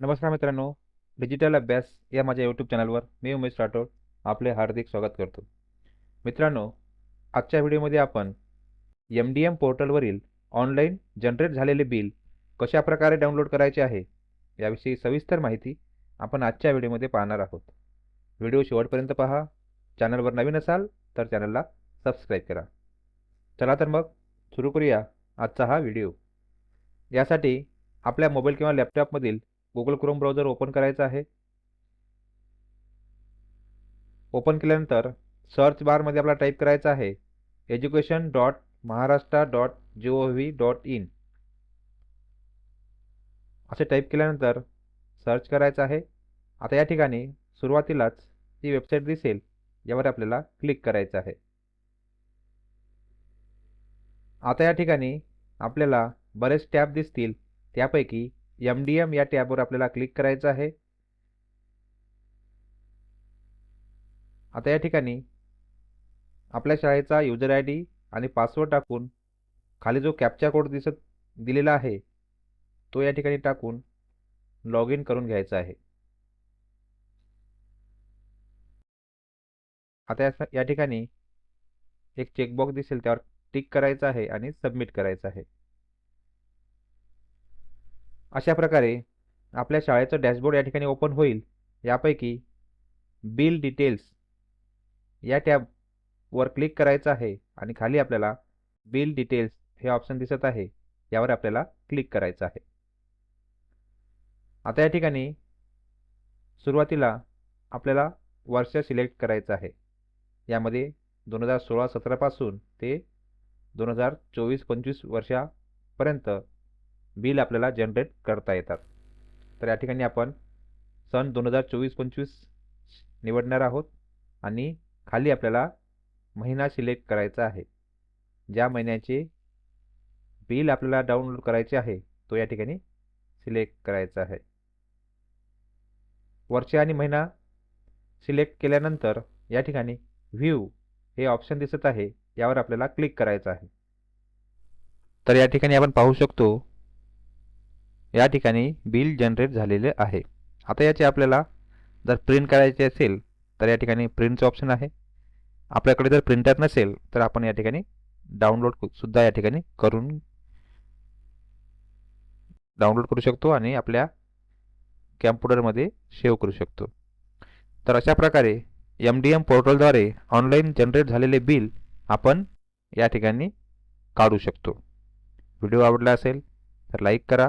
नमस्कार मित्रांनो डिजिटल अभ्यास या माझ्या यूट्यूब चॅनलवर मी उमेश राठोड आपले हार्दिक स्वागत करतो. मित्रांनो आजच्या व्हिडिओमध्ये आपण एम डी एम पोर्टलवरील ऑनलाईन जनरेट झालेले बिल कशा प्रकारे डाउनलोड करायचे आहे याविषयी सविस्तर माहिती आपण आजच्या व्हिडिओमध्ये पाहणार आहोत. व्हिडिओ शेवटपर्यंत पहा चॅनलवर नवीन असाल तर चॅनलला सबस्क्राईब करा. चला तर मग सुरू करूया आजचा हा व्हिडिओ. यासाठी आपल्या मोबाईल किंवा लॅपटॉपमधील गुगल क्रोम ब्राउझर ओपन करायचा आहे. ओपन केल्यानंतर सर्च बारमध्ये आपला टाईप करायचा आहे. Education dot Maharashtra dot G O V dot in असे टाईप केल्यानंतर सर्च करायचं आहे. आता या ठिकाणी सुरुवातीलाच ती वेबसाईट दिसेल यावर आपल्याला क्लिक करायचं आहे. आता या ठिकाणी आपल्याला बरेच टॅब दिसतील. त्यापैकी एम डी एम या टॅबवर आपल्याला क्लिक करायचं आहे. आता या ठिकाणी आपल्या शाळेचा युजर आय डी आणि पासवर्ड टाकून खाली जो कॅप्चा कोड दिसत दिलेला आहे तो या ठिकाणी टाकून लॉग इन करून घ्यायचा आहे. आता या या ठिकाणी एक चेकबॉक्स दिसेल त्यावर टिक करायचं आहे आणि सबमिट करायचं आहे. अशा प्रकारे आपल्या शाळेचं डॅशबोर्ड या ठिकाणी ओपन होईल. यापैकी बिल डिटेल्स या टॅबवर क्लिक करायचं आहे आणि खाली आपल्याला बिल डिटेल्स हे ऑप्शन दिसत आहे. यावर आपल्याला क्लिक करायचं आहे. आता या ठिकाणी सुरुवातीला आपल्याला वर्ष सिलेक्ट करायचं आहे. यामध्ये दोन हजार सोळा सतरापासून ते दोन हजार चोवीस पंचवीस वर्षापर्यंत बिल आपल्याला जनरेट करता येतात. तर या ठिकाणी आपण सन दोन हजार चोवीस पंचवीस निवडणार आहोत आणि खाली आपल्याला महिना सिलेक्ट करायचा आहे. ज्या महिन्याचे बिल आपल्याला डाउनलोड करायचे आहे तो या ठिकाणी सिलेक्ट करायचा आहे. वर्ष आणि महिना सिलेक्ट केल्यानंतर या ठिकाणी व्ह्यू हे ऑप्शन दिसत आहे यावर आपल्याला क्लिक करायचं आहे. तर या ठिकाणी आपण पाहू शकतो या ठिकाणी बिल जनरेट झालेले आहे. आता याचे आपल्याला जर प्रिंट करायचे असेल तर या ठिकाणी प्रिंटचं ऑप्शन आहे. आपल्याकडे जर प्रिंटर नसेल तर आपण या ठिकाणी डाउनलोड सुद्धा या ठिकाणी करून डाउनलोड करू शकतो आणि आपल्या कॅम्प्युटरमध्ये सेव्ह करू शकतो. तर अशा प्रकारे एम डी एम पोर्टलद्वारे ऑनलाईन जनरेट झालेले बिल आपण या ठिकाणी काढू शकतो. व्हिडिओ आवडला असेल तर लाईक करा.